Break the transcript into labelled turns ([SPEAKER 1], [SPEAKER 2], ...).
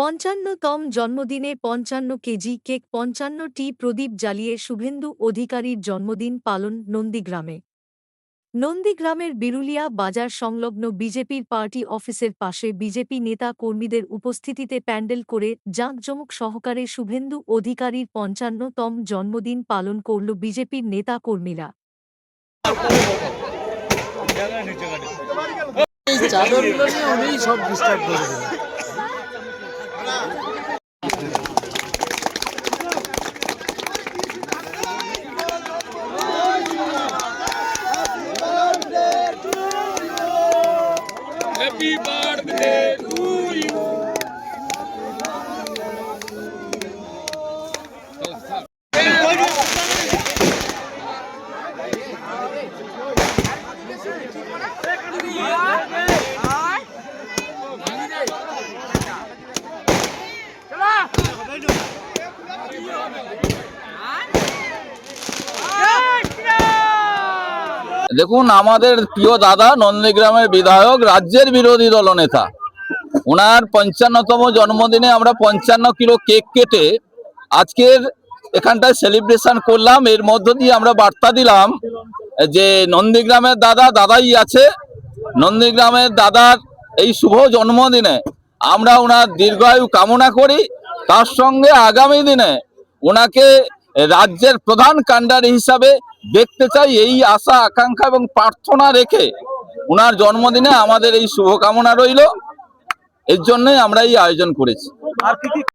[SPEAKER 1] পঞ্চান্নতম জন্মদিনে পঞ্চান্ন KG cake, পঞ্চান্নটি প্রদীপ জ্বালিয়ে শুভেন্দু অধিকারীর জন্মদিন পালন নন্দীগ্রামে। নন্দীগ্রামের বিরুলিয়া বাজার সংলগ্ন বিজেপির পার্টি অফিসের পাশে বিজেপি নেতা কর্মীদের উপস্থিতিতে প্যান্ডেল করে জাঁকজমক সহকারে শুভেন্দু অধিকারীর পঞ্চান্নতম জন্মদিন পালন করল বিজেপির নেতা কর্মীরা।
[SPEAKER 2] নিয়ে সব ডিস্টার্ব করে
[SPEAKER 3] Happy birthday to
[SPEAKER 4] দেখুন, আমাদের প্রিয় দাদা নন্দীগ্রামের বিধায়ক, রাজ্যের বিরোধী দলনেতা। ওনার পঞ্চান্নতম জন্মদিনে আমরা পঞ্চান্ন কিলো কেক কেটে আজকের এখানটায় সেলিব্রেশন করলাম। এর মধ্য দিয়ে আমরা বার্তা দিলাম যে নন্দীগ্রামের দাদা, দাদাই আছে। নন্দীগ্রামের দাদার এই শুভ জন্মদিনে আমরা ওনার দীর্ঘায়ু কামনা করি। তার সঙ্গে আগামী দিনে ওনাকে রাজ্যের প্রধান কাণ্ডারি হিসাবে দেখতে চাই এই আশা, আকাঙ্ক্ষা এবং প্রার্থনা রেখে ওনার জন্মদিনে আমাদের এই শুভকামনা রইল। এর জন্যই আমরা এই আয়োজন করেছি।